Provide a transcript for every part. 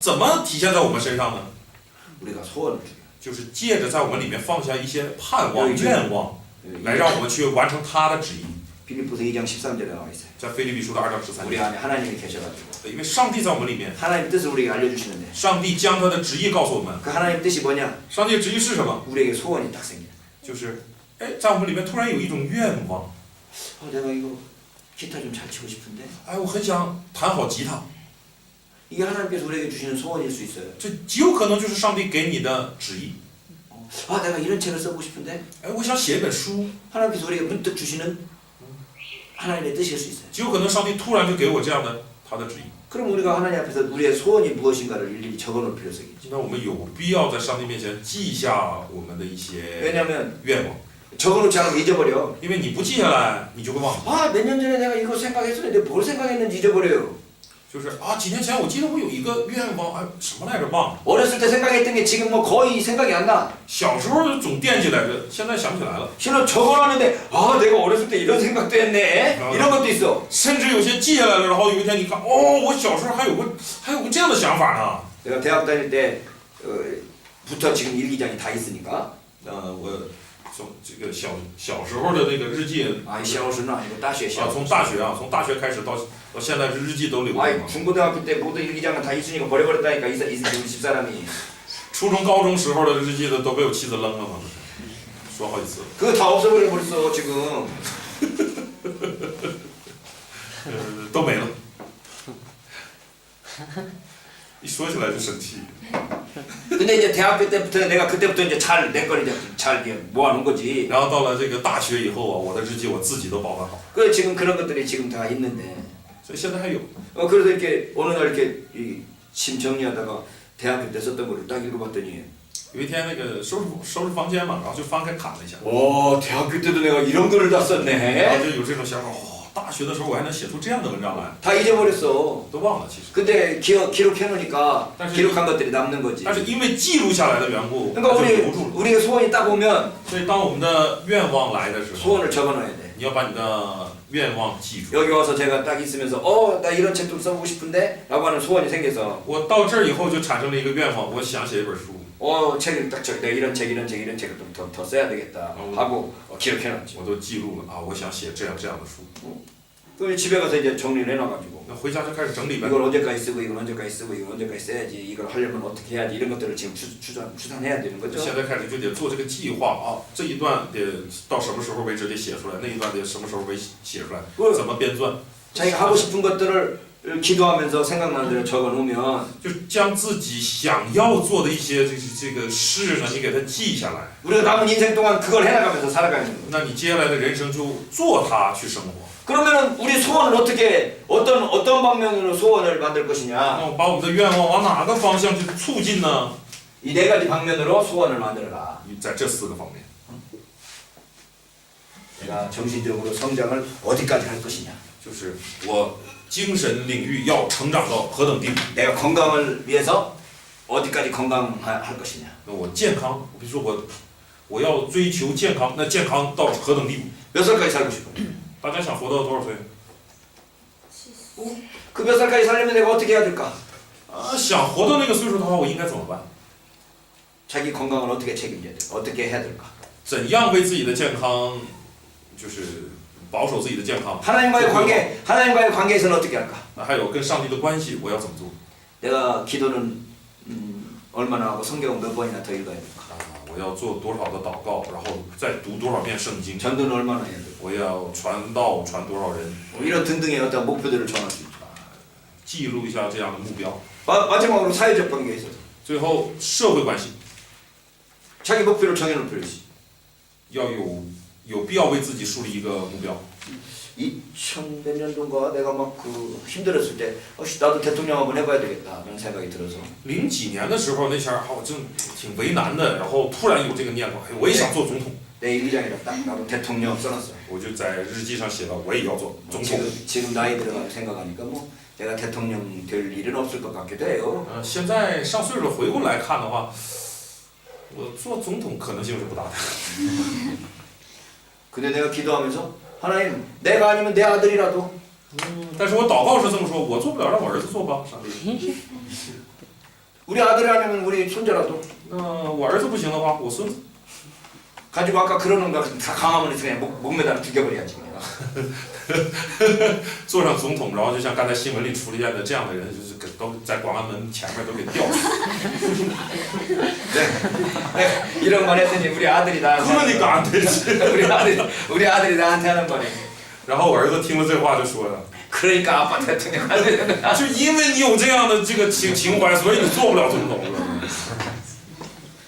怎么体现在我们身上呢？我理解错了，就是借着在我们里面放下一些盼望、愿望，来让我们去完成他的旨意。章十三节的。在菲律宾书的二章十三节。因为上帝在我们里面。上帝将他的旨意告诉我们。上帝的旨意是什么？我理解错，大声点。就是，哎，在我们里面突然有一种愿望。哎，我很想弹好吉他。 이게 하나님께서 우리에게 주시는 소원일 수 있어요. 这极有可能就是上帝给你的旨意。 아 내가 이런 책을 써보고 싶은데 哎，我想写一本书， 하나님께서 우리에게 문득 주시는 하나님의 뜻일 수 있어요. 极有可能上帝突然就给我这样的他的旨意。 그럼 우리가 하나님 앞에서 우리의 소원이 무엇인가를 일일이 적어놓을 필요성이 있죠. 那我们有必要在上帝面前记下我们的一些 왜냐하면 愿望， 적어놓지 않으면 잊어버려. 因为你不记下来，你就会忘记。 아 몇 년 전에 내가 이거 생각했었는데 뭘 생각했는지 잊어버려요. 就是啊，几年前我记得我有一个愿望，哎，什么来着忘了。 어렸을 때 생각했던 게 지금 뭐 거의 생각이 안 나. 小时候总惦记来着，现在想不起来了。 실은 적어놨는데 아 내가 어렸을 때 이런 생각도 했네. 어. 이런 것도 있어. 甚至有些记下来了，然后有一天你看，哦，我小时候还有个还有个这样的想法呢。 내가 대학 다닐 때부터 지금 일기장이 다 있으니까 呃，我 从这个小小时候的那个日记 아이 시험은 아니고 다시에 啊， 시험. 从大学啊，从大学开始到到现在，日记都留着 아이 嘛。 중고등학교 때 모두 일기장은 다 있으니까 버려버렸다니까 이, 사- 이, 이 집사람이 初中、高中时候的日记都都被我妻子扔了嘛，说好几次。 그거 다 없어버려 버렸어 지금. 呃，都没了。 一说起来就生气。 근데 이제 대학교 때부터 내가 그때부터 이제 잘 내 걸 이제 잘 이제 모아놓은 거지. 然后到了这个大学以后啊，我的日记我自己都保管好， 그 지금 그런 것들이 지금 다 있는데. 所以现在还有。 어 그래서 이렇게 어느 날 이렇게 이, 심 정리하다가 대학교 때 썼던 거를 딱 읽어봤더니 有一天那个收拾收拾房间嘛，然后就翻开看了一下， 와 대학교 때도 내가 이런 글을 다 然后 썼네. 就有这种想法，哦， 大学的时候我还能写出这样的文章来， 다 잊어버렸어. 都忘了其实。 근데 기억 기록해놓으니까 다시- 기록한 것들이 남는 거지. 但是因为记录下来的缘故，它 그러니까 就 우리 留住了。 우리의 소원이 딱 오면 所以当我们的愿望来的时候， 소원을 적어놔야 돼. 你要把你的愿望记住。 여기 와서 제가 딱 있으면서 어 나 이런 책 좀 써보고 싶은데라고 하는 소원이 생겨서 我到这儿以后就产生了一个愿望，我想写一本书， 어 책을 딱 적. 내가 이런 책 이런 책 이런 책을 좀 더 더 써야 되겠다 어. 하고 어, 기록해놨지. 我都记录了啊，我想写这样这样的书。 그럼 집에 가서 이제 정리를 해놔가지고 那回家就开始整理呗。 이걸 언제까지 쓰고 이걸 언제까지 쓰고 이걸 언제까지 써야지 이걸 하려면 어떻게 해야지 이런 것들을 지금 추, 추산 추산해야 되는 거죠. 现在开始就得做这个计划啊，这一段得到什么时候为止得写出来，那一段得什么时候为写出来， 그 怎么编撰， 자기가 하고 싶은 것들을 기도하면서 생각나는 대로 적어놓으면 就将自己想要做的一些这个这个事呢，你给它记下来， 우리가 남은 인생 동안 그걸 해나가면서 살아가는 거예요. 那你接下来的人生就做它去生活。 그러면 우리 소원을 어떻게 어떤 어떤 방면으로 소원을 만들 것이냐 那我把我们的愿望往哪个方向去促进呢？ 이 네 가지 방면으로 소원을 만들어라. 在这四个方面， 내가 정신적으로 성장을 어디까지 할 것이냐 就是我精神领域要成长到何等地步。 내가 건강을 위해서 어디까지 건강할 것이냐 那我健康，比如说我我要追求健康，那健康到何等地步？ 몇 살까지 살고 싶어 大家想活到多少岁？ 그 몇 살까지 살려면 내가 어떻게 해야 될까 啊，想活到那个岁数的话，我应该怎么办？ 자기 건강을 어떻게 책임져야 돼 어떻게 해야 될까 怎样为自己的健康，就是 保守自己的健康？ 하나님과의 관계 하나님과의 관계에서는 어떻게 할까 那还有跟上帝的关系，我要怎么做？ 내가 기도는 음, 얼마나 하고 성경은 몇 번이나 더 읽어야 될까 啊，我要做多少的祷告，然后再读多少遍圣经？ 전도는 얼마나 해야 될까 我要传道传多少人？ 뭐 이런 등등의 어떤 목표들을 정할 수 있죠 记录一下这样的目标。 마, 마지막으로 사회적 관계에 있어서 最后，社会关系 자기 목표를 정해놓을 필요 있어 要有 有必要为自己树立一个目标。 2000 몇 년도인가 내가 막 그 힘들었을 때 어씨 나도 대통령 한번 해봐야 되겠다 그런 생각이 들어서 零几年的时候，那前儿好像挺为难的，然后突然有这个念头，哎，我也想做总统， 내 일기장에다 딱 나도 대통령 써놨어 我就在日记上写了，我也要做总统。 지금, 지금 나이 들어가고 생각하니까 뭐 내가 대통령 될 일은 없을 것 같기도 해요 呃，现在上岁数了回过来看的话，我做总统可能性是不大的。 근데 내가 기도하면서 하나님 내가 아니면 내 아들이라도 但是我祷告是这么说，我做不了，让我儿子做吧，上帝。 우리 아들이 아니면 우리 손자라도 那我儿子不行的话，我孙子。 가지고 아까 그러는 거 다 강화문에서 그냥 목, 목매달아 죽여버려야지 그냥. 做上总统，然后就像刚才新闻里出现的这样的人，就是给都在广安门前面都给吊死。 네, 이런 말 했더니 우리 아들이 나한테 그러니까 안 되지. 우리 아들이 우리 아들이 나한테 하는 말이 然后我儿子听了这话就说了， 그러니까 아빠 대통령 안 되는 거야. 就因为你有这样的这个情情怀，所以你做不了总统了。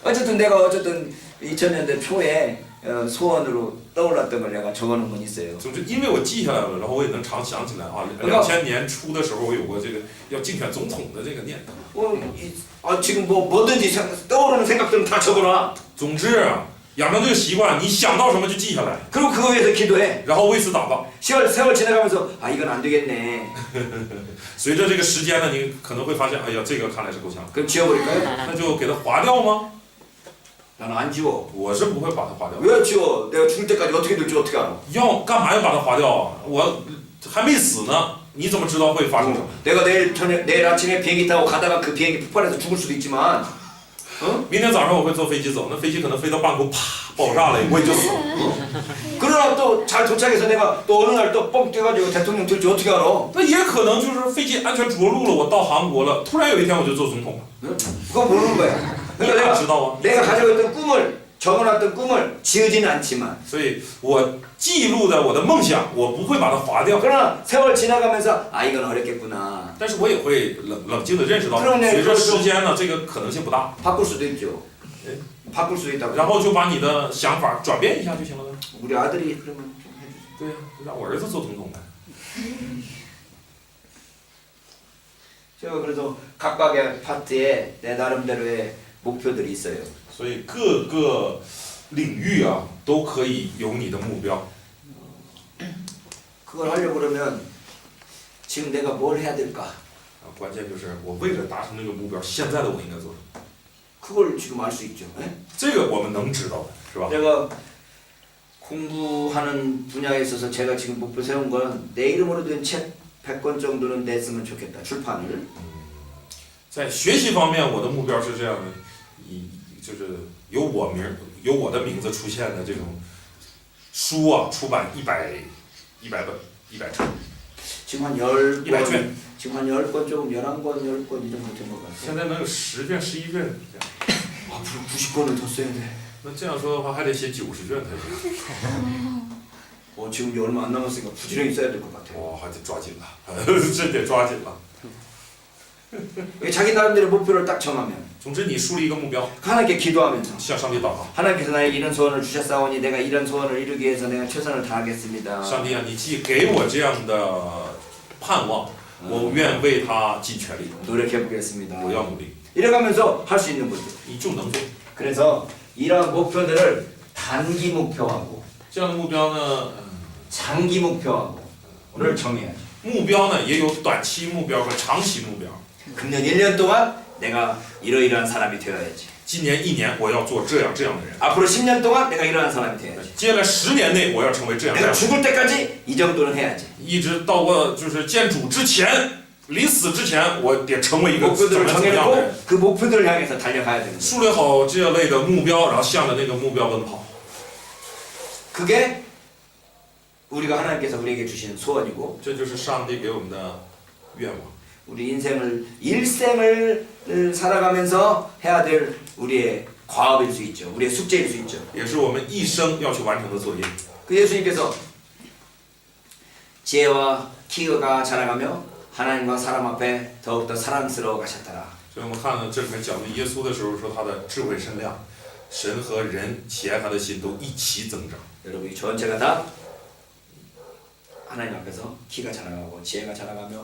어쨌든 내가 어쨌든 2000년대 초에 어, 소원으로 떠올랐던 걸 내가 적어놓은 건 있어요. 总之，因为我记下来了，然后我也能常想起来啊，两千年初的时候，我有过这个要竞选总统的这个念头。 어, 이, 아, 지금 뭐 뭐든지 생- 떠오르는 생각들은 다 적어놔. 总之啊，养成这个习惯，你想到什么就记下来， 그리고 그거 위해서 기도해. 然后为此祷告。 세월 세월 지나가면서 아 이건 안 되겠네. 随着这个时间呢，你可能会发现，哎呀，这个看来是够呛， 그럼 지워버릴까요? 那就给它划掉吗？ 나는 안 지워. 我是不会把它划掉。 왜 지워? 내가 죽을 때까지 어떻게 될지 어떻게 알아? 要干嘛要把它划掉啊？我还没死呢，你怎么知道会发生什么？ 내가 내일 저녁 내일 아침에 비행기 타고 가다가 그 비행기 폭발해서 죽을 수도 있지만, 어? 明天早上我会坐飞机走，那飞机可能飞到半空，啪爆炸了，我也就死了。 그러나 또 잘 도착해서 내가 또 어느 날 또 뻥 뛰어가지고 대통령 될지 어떻게 알아? 那也可能就是飞机安全着陆了，我到韩国了，突然有一天我就做总统了， 그거 모르는 거야. 你 그러니까 哪 내가 知道啊？ 내가 가지고 있던 꿈을 적어놨던 꿈을 지우지는 않지만 所以我记录的我的梦想，我不会把它划掉， 그러나 세월 지나가면서 아 이건 어렵겠구나 但是我也会冷冷静的认识到， 그럼요 随着时间呢，这个可能性不大， 바꿀 수도 있죠. 네. 바꿀 수도 있다고. 然后就把你的想法转变一下就行了呗。 우리 아들이 그러면 좀 해주세요. 对呀、让我儿子做总统呗。 제가 그래서 각각의 파트에 내 나름대로의 목표들이 있어요. 所以各个领域啊都可以有你的目标。 그걸 하려고 그러면 지금 내가 뭘 해야 될까? 啊，关键就是我为了达成这个目标，现在的我应该做什么？ 그걸 지금 알 수 있죠. 예? 这个我们能知道的，是吧？ 내가 공부하는 분야에 있어서 제가 지금 목표 세운 건 내 이름으로 된 책 100권 정도는 냈으면 좋겠다. 출판을. 在学习方面，我的目标是这样的， 以就是有我名儿有我的名字出现的这种书啊，出版一百一百本一百册， 지금 한 10권, 一百卷， 지금 한 10권 조금 11권, 10권 이 정도 된 것 같아요. 现在能有十卷、十一卷这样。 앞으로 90권을 더 써야 돼. 那这样说的话，还得写九十卷才行。 어, 지금 이제 얼마 안 남았으니까 부지런히 써야 될 것 같아요. 哇，还得抓紧了，真得抓紧了。 자기 나름대로 목표를 딱 정하면 总之，你树立一个目标， 하나님께 기도하면서 向上帝祷告。 하나님께서 나에게 이런 소원을 주셨사오니 내가 이런 소원을 이루기 위해서 내가 최선을 다하겠습니다. 上帝啊，你既给我这样的盼望，我愿为他尽全力， 노력해 보겠습니다. 我要努力， 이래가면서 할 수 있는 거죠. 你就能做。 그래서 이러한 목표들을 단기 목표하고 这样的目标呢，嗯 장기 목표하고를 정해야지. 目标呢也有短期目标和长期目标。 금년 1년 동안 내가 이러이러한 사람이 되어야지. 今年一年我要做这样这样的人， 앞으로 10년 동안 내가 이러한 사람이 돼야지. 接下来十年内我要成为这样这 내가 样， 죽을 때까지 이 정도는 해야지. 一直到我就是见主之前，临死之前，我得成为一个怎么 목표들을 怎么样的人。 정해놓고 그 목표들을 향해서 달려가야 되는 거야. 树立好这类的目标，然后向着那个目标奔跑。 그게 우리가 하나님께서 우리에게 주신 소원이고 这就是上帝给我们的愿望， 우리 인생을 일생을 을 살아가면서 해야 될 우리의 과업일 수 있죠. 우리의 숙제일 수 있죠. 也是我们一生要去完成的作业。 그 예수님께서 지혜와 키가 자라가며 하나님과 사람 앞에 더욱더 사랑스러워 가셨더라. 所以我们看这里面讲的耶稣的时候说他的智慧身量，神和人喜爱他的心都一起增长。 여러분 이 전체가 다 하나님 앞에서 키가 자라가고 지혜가 자라가며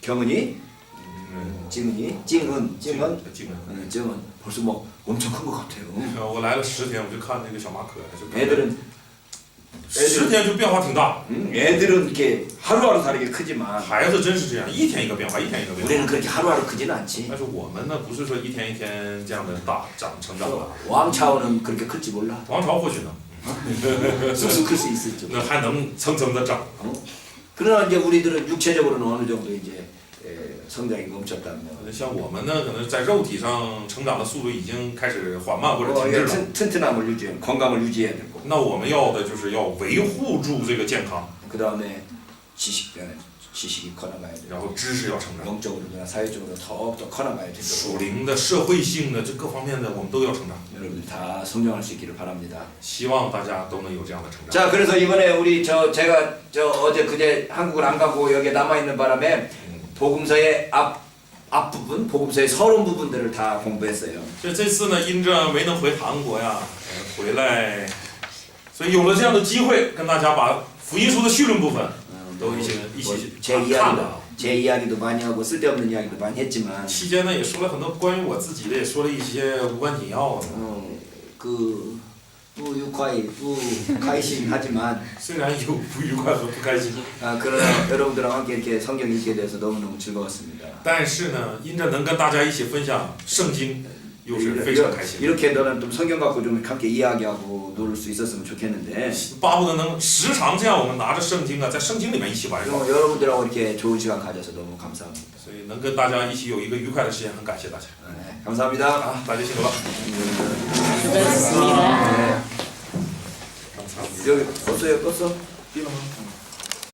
경은이 嗯 찡은이 찡은 찡은 经文。 어, 찡은 벌써 뭐 엄청 큰 것 같아요. 呃我来了十天，我就看那个小马可，就感觉 애들은 十天就变化挺大。 음, 애들은 이렇게 하루하루 다르게 크지만 孩子真是这样，一天一个变化，一天一个变 우리는 化。 그렇게 하루하루 크지는 않지. 但是我们呢，不是说一天一天这样的大长成长的。 왕차오는 그렇게 클지 몰라. 王朝或许能， 쑥쑥 클 수 있을지. 那还能层层的长。 그러나 이제 우리들은 육체적으로는 어느 정도 이제 에, 성장이 멈췄다면 像我们呢，可能在肉体上成长的速度已经开始缓慢或者 어, 停 예, 滞了。 튼, 튼튼함을 유지해, 건강을 유지해야 되고 那我们要的就是要维护住这个健康， 그 다음에 지식, 에, 지식이 커나가야 되고 然后知识要成长， 영적으로나 사회적으로 더욱더 커나가야 되고 属灵的、社会性的这各方面的我们都要成长。 여러분들 다 성장할 수 있기를 바랍니다. 希望大家都能有这样的成长。 자, 그래서 이번에 우리 저 제가 저 어제 그제 한국을 안 가고 여기에 남아 있는 바람에 嗯， 복음서의 앞 앞부분, 복음서의 서론 부분들을 다 공부했어요. 这这次呢，因着没能回韩国呀，呃回来，所以有了这样的机会，跟大家把福音书的绪论部分 어, 都一起一 뭐 起 제 看 이야기도 了。 제 이야기도 많이 하고 쓸데없는 이야기도 많이 했지만 期间呢，也说了很多关于我自己的，也说了一些无关紧要的。 어, 그 뿌유카이 뿌카이신 하지만 虽然有不愉快和不开心， 아, 그러나 여러분들과 함께 이렇게 성경 읽게 돼서 너무너무 즐거웠습니다. 但是呢，因着能跟大家一起分享圣经， 又是非常开心。 이렇게 너는 좀 성경 갖고 좀 함께 이야기하고 놀 수 있었으면 좋겠는데 巴不得能时常这样，我们拿着圣经啊，在圣经里面一起玩耍， 어, 여러분들하고 이렇게 좋은 시간 가져서 너무 감사합니다. 所以能跟大家一起有一个愉快的时间，很感谢大家 네, 감사합니다. 啊！大家辛苦了， 수고하셨습니다. 네, 感谢。 여기 껐어요, 껐어?